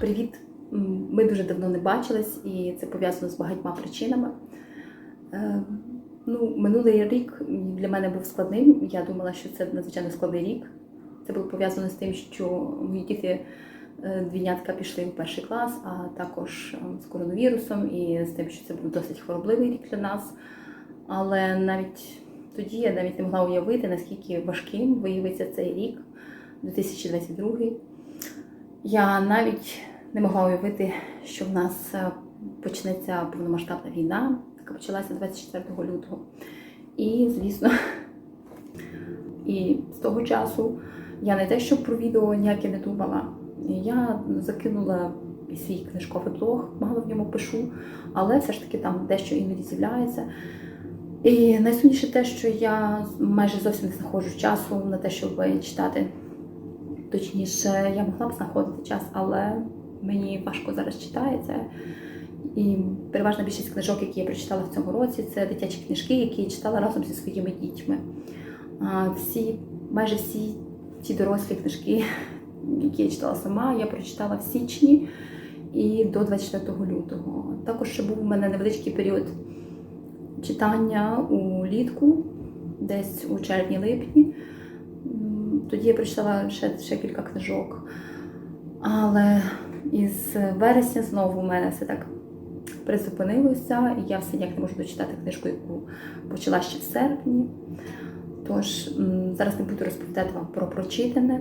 Привіт! Ми дуже давно не бачились, і це пов'язано з багатьма причинами. Е, Ну, минулий рік для мене був складним. Я думала, що це надзвичайно складний рік. Це було пов'язано з тим, що мої діти е, двійнятка пішли в перший клас, а також е, з коронавірусом і з тим, що це був досить хворобливий рік для нас. Але навіть тоді я навіть не могла уявити, наскільки важким виявиться цей рік, 2022. Я навіть не могла уявити, що в нас е, почнеться повномасштабна війна, яка почалася 24 лютого. І, звісно, і з того часу я не те, що про відео ніяке не думала. Я закинула свій книжковий блог, мало в ньому пишу, але все ж таки там дещо іноді з'являється. І найсумніше те, що я майже зовсім не знаходжу часу на те, щоб читати. Точніше, я могла б знаходити час, але мені важко зараз читається. І переважна більшість книжок, які я прочитала в цьому році, це дитячі книжки, які я читала разом зі своїми дітьми. Всі, майже всі ті дорослі книжки, які я читала сама, я прочитала в січні і до 24 лютого. Також ще був у мене невеличкий період читання улітку, десь у червні-липні. Тоді я прочитала ще, ще кілька книжок. Але із вересня знову у мене все так призупинилося, і я все ніяк не можу дочитати книжку, яку почала ще в серпні. Тож зараз не буду розповідати вам про прочитане.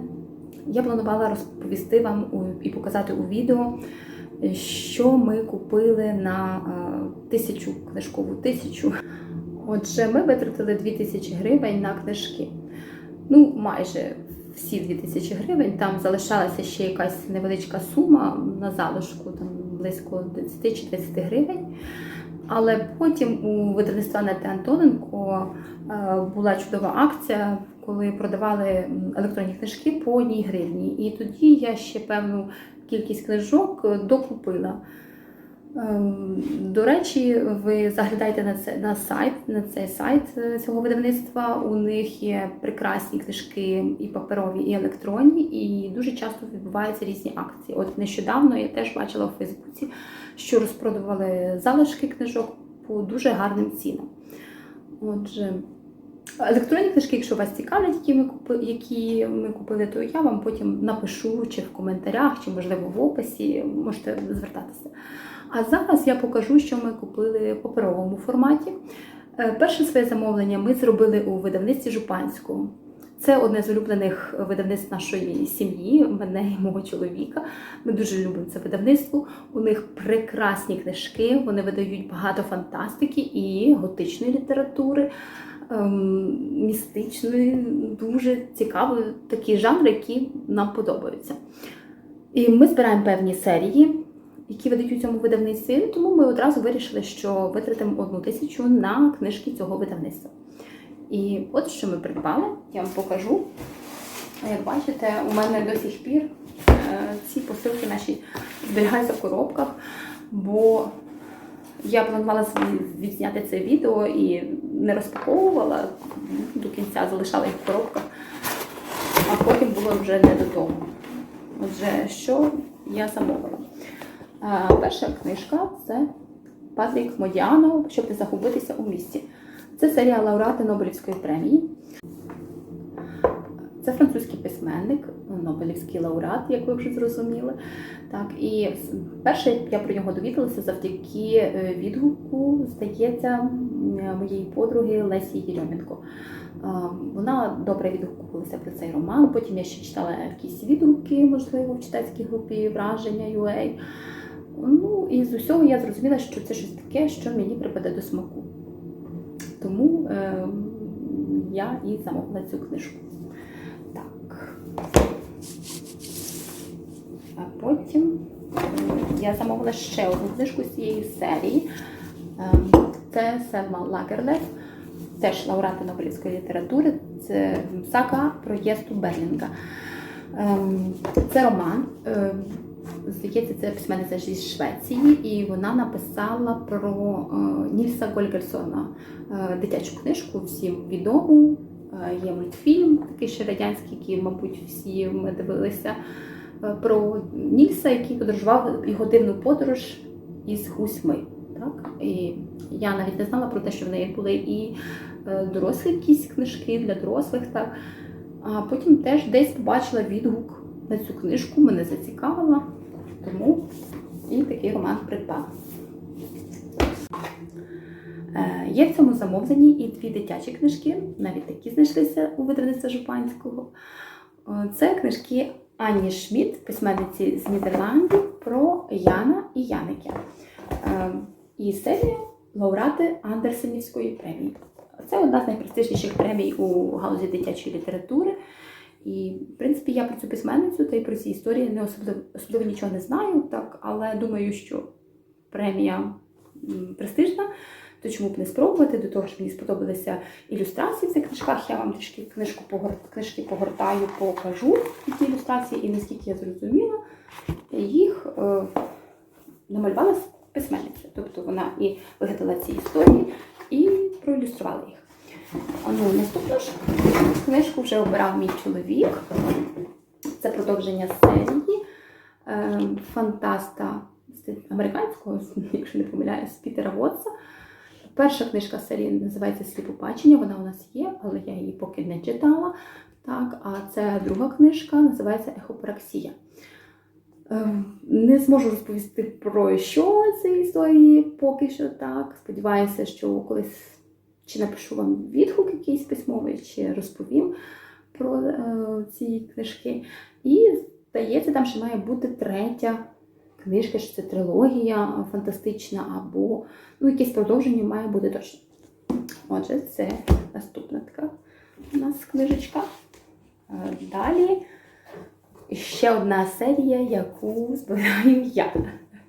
Я планувала розповісти вам і показати у відео, що ми купили на е, тисячу книжкову тисячу. Отже, ми витратили 2000 гривень на книжки. Ну, майже всі 2000 гривень. Там залишалася ще якась невеличка сума на залишку, там близько 10 чи 20 гривень. Але потім у видавництва Нети Антоненко е, була чудова акція, коли продавали електронні книжки по одній гривні. І тоді я ще певну кількість книжок докупила. Ем, До речі, ви заглядаєте на це на сайт, на цей сайт е, цього видавництва. У них є прекрасні книжки і паперові, і електронні, і дуже часто відбуваються різні акції. От нещодавно я теж бачила у Фейсбуці, що розпродавали залишки книжок по дуже гарним цінам. Отже, електронні книжки, якщо вас цікавлять, які ми купили, які ми купили, то я вам потім напишу чи в коментарях, чи можливо в описі можете звертатися. А зараз я покажу, що ми купили в паперовому форматі. Е, Перше своє замовлення ми зробили у видавництві Жупанського. Це одне з улюблених видавництв нашої сім'ї, мене і мого чоловіка. Ми дуже любимо це видавництво. У них прекрасні книжки, вони видають багато фантастики і готичної літератури, ем, містичної, дуже цікаві такі жанри, які нам подобаються. І ми збираємо певні серії, які видають у цьому видавництві, тому ми одразу вирішили, що витратимо одну тисячу на книжки цього видавництва. І от що ми придбали, я вам покажу. Як бачите, у мене до сих пір е, ці посилки наші зберігаються в коробках, бо я планувала відзняти це відео і не розпаковувала до кінця, залишала їх в коробках, а потім було вже не додому. Отже, що я замовила? Е, Перша книжка це Патрік Модіано, щоб не загубитися у місті. Це серія лауреати Нобелівської премії. Це французький письменник, Нобелівський лауреат, як ви вже зрозуміли. Так, і перше я про нього довідалася завдяки е, відгуку, здається, моєї подруги Лесі Єрьоменко. Е, Вона добре відгукувалася про цей роман. Потім я ще читала якісь відгуки, можливо, в читацькій групі враження UA. Ну і з усього я зрозуміла, що це щось таке, що мені припаде до смаку. Тому е, я і замовила цю книжку. Так. А потім е, я замовила ще одну книжку з цієї серії. Е, Це Селма Лагерлет, теж лауреати Нобелівської літератури. Це сага про Єсту Берлінга. Ем, Це роман. Здається, це письменниця зі Швеції, і вона написала про е, Нільса Гольгерсона е, дитячу книжку, всім відому. Е, Є мультфільм, такий ще радянський, який, мабуть, всі ми дивилися. про Нільса, який подорожував його дивну подорож із гусьми. Так? І я навіть не знала про те, що в неї були і дорослі якісь книжки для дорослих. Так? А потім теж десь побачила відгук на цю книжку, мене зацікавила, тому і такий роман придбала. Е, Є в цьому замовленні і дві дитячі книжки, навіть такі знайшлися у видавництва Жупанського. Е, Це книжки Ані Шмідт, письменниці з Нідерландів, про Яна і Яники. Е, І серія лауреати Андерсенівської премії. Це одна з найпрестижніших премій у галузі дитячої літератури. І, в принципі, я про цю письменницю та й про ці історії не особливо, особливо нічого не знаю, так, але думаю, що премія престижна, то чому б не спробувати? До того ж мені сподобалися ілюстрації в цих книжках. Я вам трішки книжку погор... книжки погортаю, покажу які ілюстрації, і наскільки я зрозуміла, їх е, намалювала письменниця. Тобто вона і вигадала ці історії, і проілюструвала їх. Ну, наступну ж книжку вже обирав мій чоловік. Це продовження серії е, фантаста американського, якщо не помиляюсь, Пітера Вотса. Перша книжка серії називається Сліпопачення, вона у нас є, але я її поки не читала. Так, а це друга книжка, називається Ехопраксія. Ем, Не зможу розповісти про що ці історії поки що так. Сподіваюся, що колись чи напишу вам відгук якийсь письмовий, чи розповім про е, ці книжки. І здається, там ще має бути третя книжка, що це трилогія фантастична, або ну, якесь продовження має бути точно. Отже, це наступна така у нас книжечка. Е, Далі ще одна серія, яку збираю я.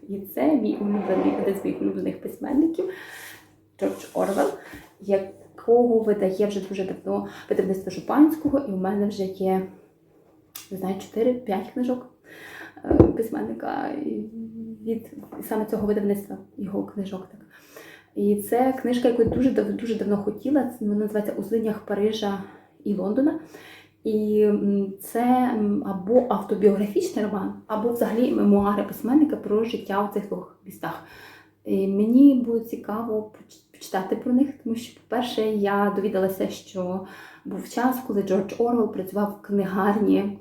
І це мій улюблений, один з моїх улюблених письменників Джордж Орвел, якого видає вже дуже давно видавництво Жупанського, і у мене вже є, не знаю, 4-5 книжок е, письменника від саме цього видавництва його книжок. Так. І це книжка, яку я дуже, дуже давно хотіла. Вона називається У злинях Парижа і Лондона. І це або автобіографічний роман, або взагалі мемуари письменника про життя у цих двох містах. І мені було цікаво почитати про них, тому що, по-перше, я довідалася, що був час, коли Джордж Орвел працював в книгарні,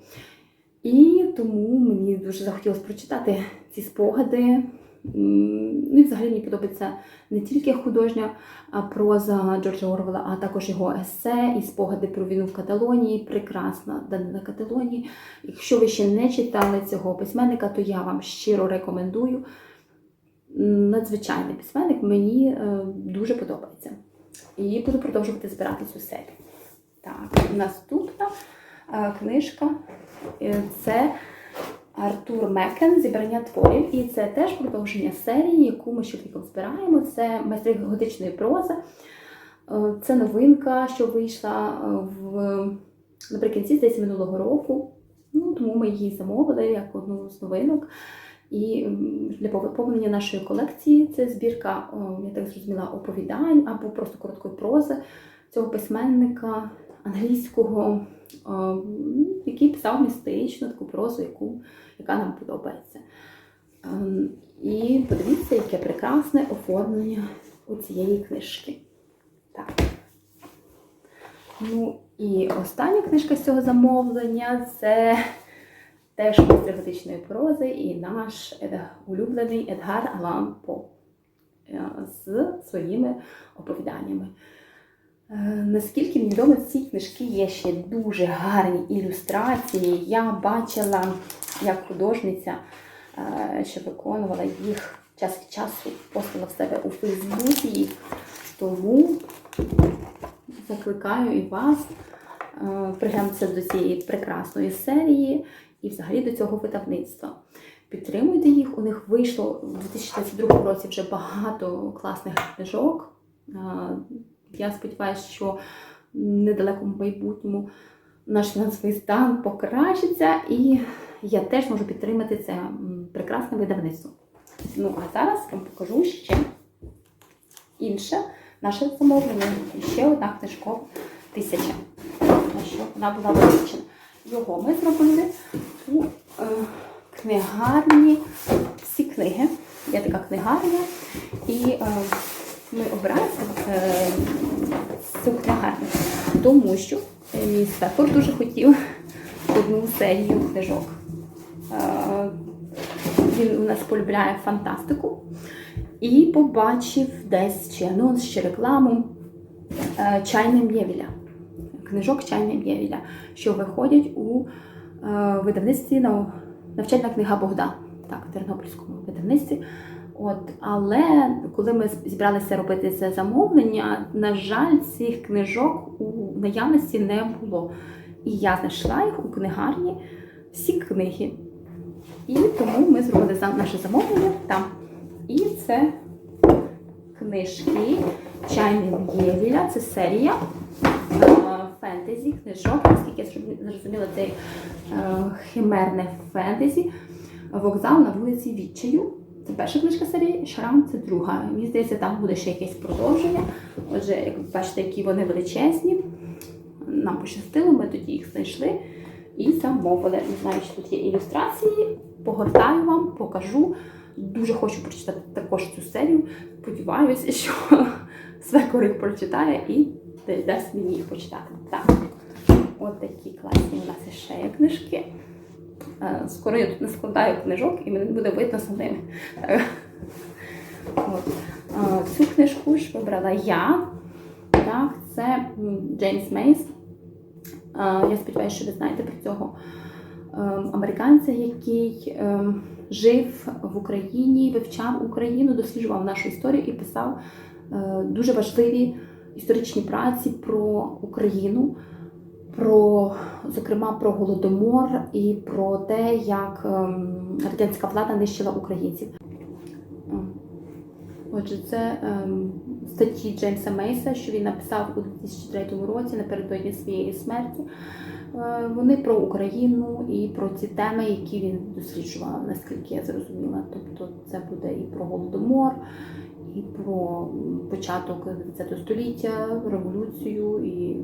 і тому мені дуже захотілося прочитати ці спогади. Ну і взагалі мені подобається не тільки художня проза Джорджа Орвела, а також його есе і спогади про війну в Каталонії. Прекрасна Данила Каталонії. Якщо ви ще не читали цього письменника, то я вам щиро рекомендую. Надзвичайний письменник, мені е, дуже подобається. І буду продовжувати збирати цю серію. Так, наступна е, книжка е, це Артур Мекен Зібрання творів. І це теж продовження серії, яку ми з чоловіком збираємо. Це майстри готичної прози. Це новинка, що вийшла в наприкінці здається, минулого року. Ну, тому ми її замовили як одну з новинок. І для поповнення нашої колекції це збірка, я так зрозуміла, оповідань або просто короткої прози цього письменника англійського, який писав містичну таку прозу, яку, яка нам подобається. Ем, І подивіться, яке прекрасне оформлення у цієї книжки. Так. Ну і остання книжка з цього замовлення це теж майстер готичної прози і наш улюблений Едгар Алан По е, з своїми оповіданнями. Е, Наскільки мені відомо, ці книжки є ще дуже гарні ілюстрації. Я бачила, як художниця, е, що виконувала їх час від часу, постила в себе у Фейсбуці. Тому закликаю і вас приглянутися до цієї прекрасної серії і взагалі до цього видавництва. Підтримуйте їх, у них вийшло у 2022 році вже багато класних книжок. Я сподіваюся, що недалекому майбутньому наш фінансовий стан покращиться, і я теж можу підтримати це прекрасне видавництво. Ну а зараз вам покажу ще інше наше замовлення. Ще одна книжкова тисяча, що вона була визначена. Його ми зробили у е, книгарні всі книги. Є така книгарня, і е, ми обрали е, цю книгарню, тому що мій свекор дуже хотів одну серію книжок. Він у нас полюбляє фантастику і побачив десь чи анонс, чи рекламу е, чайне М'євіля. Книжок чайне М'євіля, що виходять у е, видавництві навчальна книга Богдан. Так, в Тернопільському видавництві. От, але коли ми зібралися робити це замовлення, на жаль, цих книжок у наявності не було. І я знайшла їх у книгарні всі книги. І тому ми зробили наше замовлення там. І це книжки Чайний Євіля, це серія фентезі книжок, наскільки я зрозуміла, це е, химерне фентезі. Вокзал на вулиці Відчаю. Це перша книжка серії, Шрам це друга. Мені здається, там буде ще якесь продовження. Отже, як ви бачите, які вони величезні. Нам пощастило, ми тоді їх знайшли і замовили. Не знаю, чи тут є ілюстрації. Погортаю вам, покажу. Дуже хочу прочитати також цю серію. Сподіваюся, що свекор їх прочитає і дасть мені їх почитати. Так, от такі класні у нас ще є книжки. Е, Скоро я тут не складаю книжок і мене буде видно самим. Так. От. Е, Цю книжку ж вибрала я. Так, це Джеймс Мейс. Е, Я сподіваюся, що ви знаєте про цього е, американця, який е, жив в Україні, вивчав Україну, досліджував нашу історію і писав е, дуже важливі історичні праці про Україну, про, зокрема, про Голодомор і про те, як ем, радянська влада нищила українців. Отже, це ем, статті Джеймса Мейса, що він написав у 2003 році напередодні своєї смерті. Е, Вони про Україну і про ці теми, які він досліджував, наскільки я зрозуміла. Тобто це буде і про Голодомор, і про початок ХХ століття, революцію і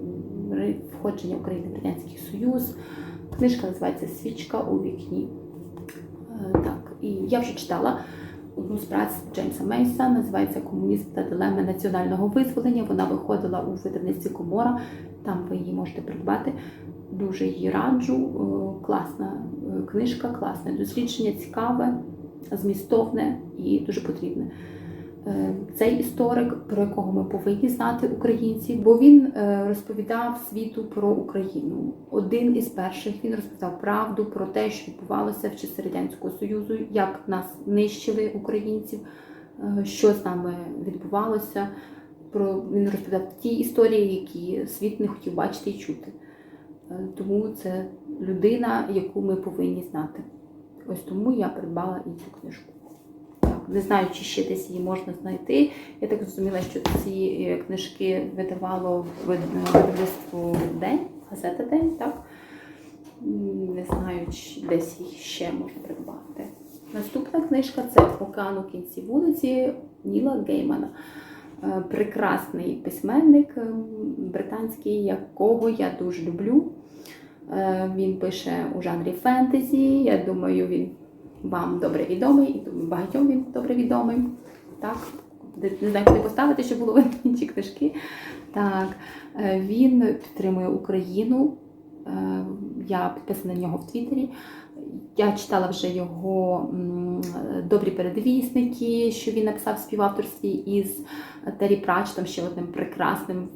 входження України в Радянський Союз. Книжка називається Свічка у вікні. Е, Так, і я вже читала одну з праць Джеймса Мейса, називається Комунізм та дилеми національного визволення. Вона виходила у видавництві Комора. Там ви її можете придбати. Дуже її раджу. Е, Класна е, книжка, класне дослідження, цікаве, змістовне і дуже потрібне. Е, Цей історик, про якого ми повинні знати українці, бо він е, розповідав світу про Україну. Один із перших він розповідав правду про те, що відбувалося в часи радянського союзу, як нас нищили українців, е, що з нами відбувалося. Про він розповідав ті історії, які світ не хотів бачити і чути. Тому це людина, яку ми повинні знати. Ось тому я придбала і цю книжку. Не знаю, чи ще десь її можна знайти. Я так зрозуміла, що ці е, книжки видавало вид- видавництво День, газета День, так? Не знаю, чи десь їх ще можна придбати. Наступна книжка це Океан у кінці вулиці Ніла Геймана. Е, Прекрасний письменник е, британський, якого я дуже люблю. Е, Він пише у жанрі фентезі. Я думаю, він вам добре відомий, і багатьом він добре відомий. Так, не знаю, куди поставити, щоб було інші книжки. Так, е, він підтримує Україну. Е, Я підписана на нього в Твіттері. Я читала вже його добрі передвісники, що він написав в співавторстві із Террі Пратчетом, ще одним прекрасним,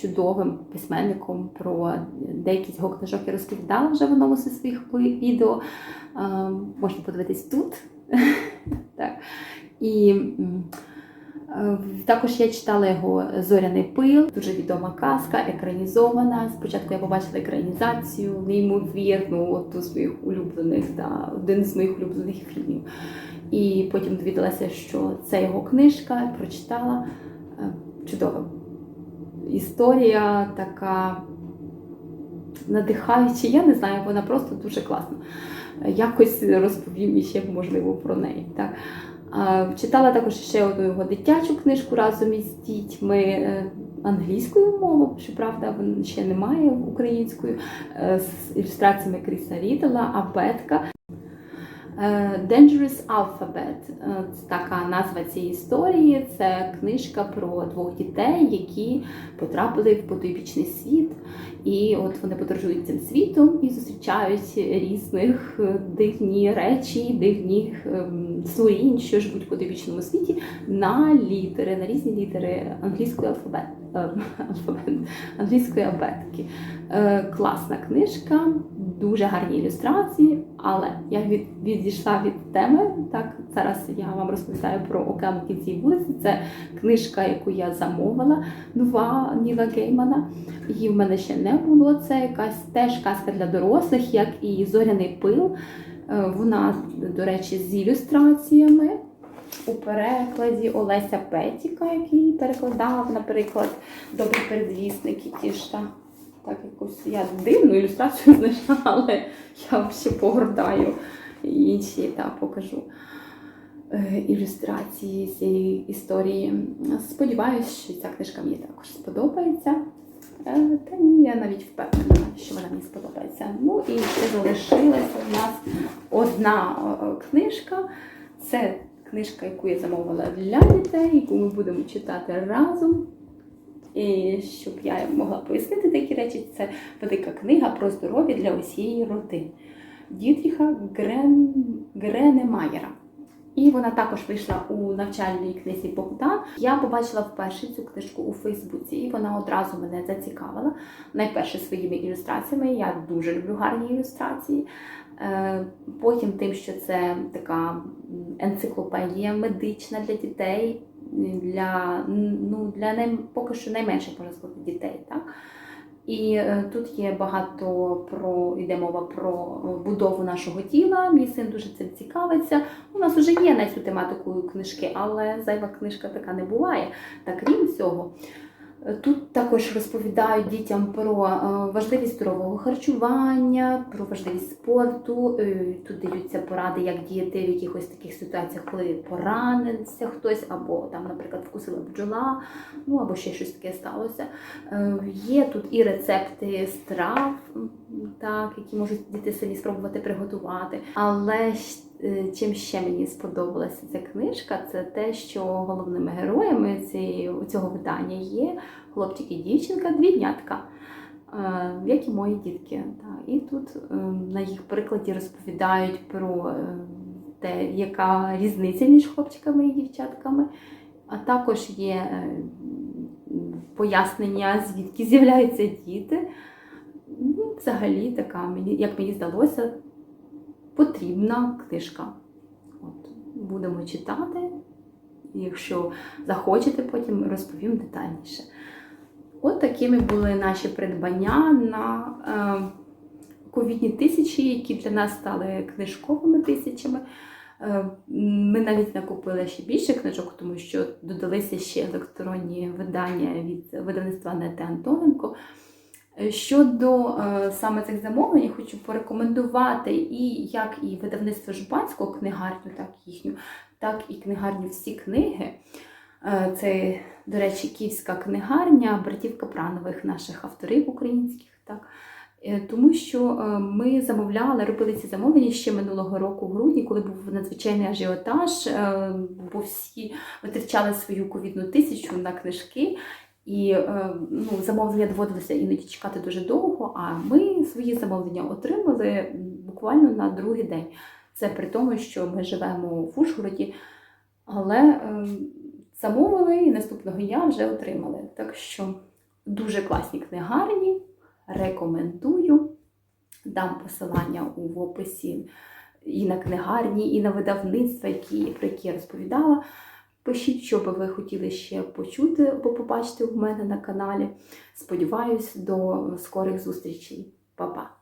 чудовим письменником про деякі його книжок я розповідала вже в одному зі своїх відео. Можна подивитись тут. так. І е, також я читала його Зоряний пил, дуже відома казка, екранізована. Спочатку я побачила екранізацію, неймовірну, от у своїх улюблених, та, один з моїх улюблених фільмів. І потім довідалася, що це його книжка, прочитала. Е, Чудова історія, така надихаюча. Я не знаю, вона просто дуже класна. Якось розповім іще, можливо, про неї. Так. Читала також ще одну його дитячу книжку разом із дітьми е, англійською мовою, щоправда, ще немає українською, е, з ілюстраціями Кріса Рідела, абетка. Е, Dangerous Alphabet Е, така назва цієї історії. Це книжка про двох дітей, які потрапили в потойбічний світ. І от вони подорожують цим світом і зустрічають різних е, дивні речі, дивні ем, створінь, що живуть в потойбічному світі, на літери, на різні літери англійської алфабет, е, англійської абетки. Е, класна книжка, дуже гарні ілюстрації, але я від, відійшла від теми. Так, зараз я вам розповідаю про в кінці вулиці. Це книжка, яку я замовила, нова Ніла Геймана. Її в мене ще не було. Це якась теж казка для дорослих, як і зоряний пил. Е, Вона, до речі, з ілюстраціями. У перекладі Олеся Петіка, який перекладав, наприклад, добрий передвісник і ті ж та так якусь я дивну ілюстрацію знайшла, але я вам ще погортаю інші та покажу е, ілюстрації цієї історії. Сподіваюсь, що ця книжка мені також сподобається. Е, Та ні, я навіть впевнена, що вона мені сподобається. Ну і ще залишилася у нас одна е, книжка. Це книжка, яку я замовила для дітей, яку ми будемо читати разом. І щоб я могла пояснити такі речі, це велика книга про здоров'я для усієї родини Дітріха Грен... Гренемаєра. І вона також вийшла у навчальній книзі Богдан. Я побачила вперше цю книжку у Фейсбуці, і вона одразу мене зацікавила. Найперше своїми ілюстраціями. Я дуже люблю гарні ілюстрації. Е, Потім тим, що це така енциклопедія медична для дітей, для, ну, для най, поки що найменших можна дітей. Так? І е, тут є багато про йде мова про будову нашого тіла. Мій син дуже цим цікавиться. У нас вже є на цю тематику книжки, але зайва книжка така не буває. Та крім цього, тут також розповідають дітям про е, важливість здорового харчування, про важливість спорту. Е, Тут даються поради, як діяти в якихось таких ситуаціях, коли поранився хтось, або там, наприклад, вкусила бджола, ну або ще щось таке сталося. Е, Є тут і рецепти страв, так, які можуть діти самі спробувати приготувати. Але чим ще мені сподобалася ця книжка, це те, що головними героями цього видання є хлопчик і дівчинка, двійнятка. е, Як і мої дітки. І тут е, на їх прикладі розповідають про е, те, яка різниця між хлопчиками і дівчатками. А також є е, пояснення, звідки з'являються діти. Ну, взагалі, така, мені, як мені здалося, потрібна книжка. От, будемо читати. Якщо захочете, потім розповім детальніше. От такими були наші придбання на е, ковідні тисячі, які для нас стали книжковими тисячами. Е, Ми навіть накупили ще більше книжок, тому що додалися ще електронні видання від видавництва Нети Антоненко. Е, Щодо е, саме цих замовлень, я хочу порекомендувати і як і видавництво Жупанського книгарню, так їхню, так і книгарню всі книги. Е, Це, до речі, київська книгарня братів Капранових, наших авторів українських. Так. Тому що ми замовляли, робили ці замовлення ще минулого року, в грудні, коли був надзвичайний ажіотаж, бо всі витрачали свою ковідну тисячу на книжки. І е, ну, замовлення доводилося іноді чекати дуже довго, а ми свої замовлення отримали буквально на другий день. Це при тому, що ми живемо в Ужгороді, але е, замовили і наступного дня вже отримали. Так що дуже класні книгарні, рекомендую. Дам посилання у описі і на книгарні, і на видавництва, які, про які я розповідала. Пишіть, що би ви хотіли ще почути або побачити у мене на каналі. Сподіваюсь, до скорих зустрічей. Па-па!